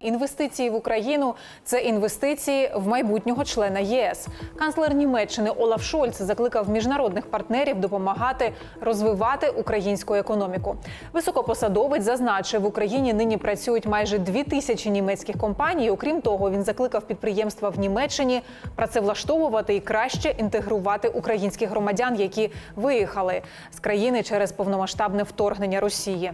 інвестиції в Україну це інвестиції в майбутнього члена ЄС. Канцлер Німеччини Олаф Шольц закликав міжнародних партнерів допомагати розвивати українську економіку. Високопосадовець зазначив, в Україні нині працюють майже дві тисячі німецьких компаній. Окрім того, він закликав підприємства в Німеччині працевлаштовувати і краще інтегрувати українських громадян, які виїхали з країни через повномасштабне вторгнення Росії.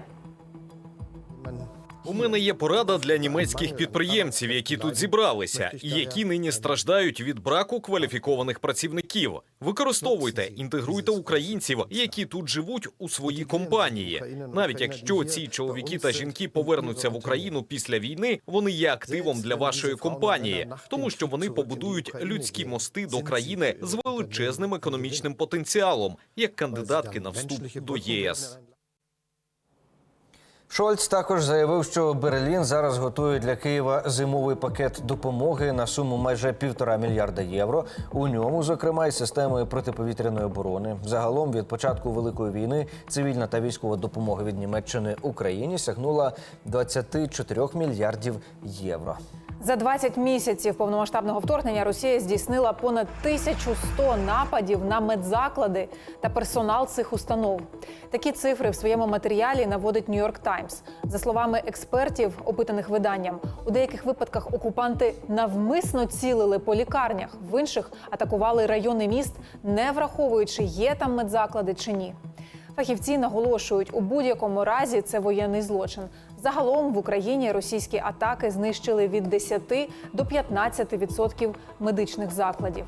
У мене є порада для німецьких підприємців, які тут зібралися, і які нині страждають від браку кваліфікованих працівників. Використовуйте, інтегруйте українців, які тут живуть у свої компанії. Навіть якщо ці чоловіки та жінки повернуться в Україну після війни, вони є активом для вашої компанії, тому що вони побудують людські мости до країни з величезним економічним потенціалом, як кандидатки на вступ до ЄС. Шольц також заявив, що Берлін зараз готує для Києва зимовий пакет допомоги на суму майже півтора мільярда євро. У ньому, зокрема, і системи протиповітряної оборони. Загалом від початку великої війни цивільна та військова допомога від Німеччини Україні сягнула 24 мільярдів євро. За 20 місяців повномасштабного вторгнення Росія здійснила понад 1100 нападів на медзаклади та персонал цих установ. Такі цифри в своєму матеріалі наводить Нью-Йорк Таймс. За словами експертів, опитаних виданням, у деяких випадках окупанти навмисно цілили по лікарнях, в інших атакували райони міст, не враховуючи, є там медзаклади чи ні. Фахівці наголошують, у будь-якому разі це воєнний злочин. Загалом в Україні російські атаки знищили від 10 до 15% медичних закладів.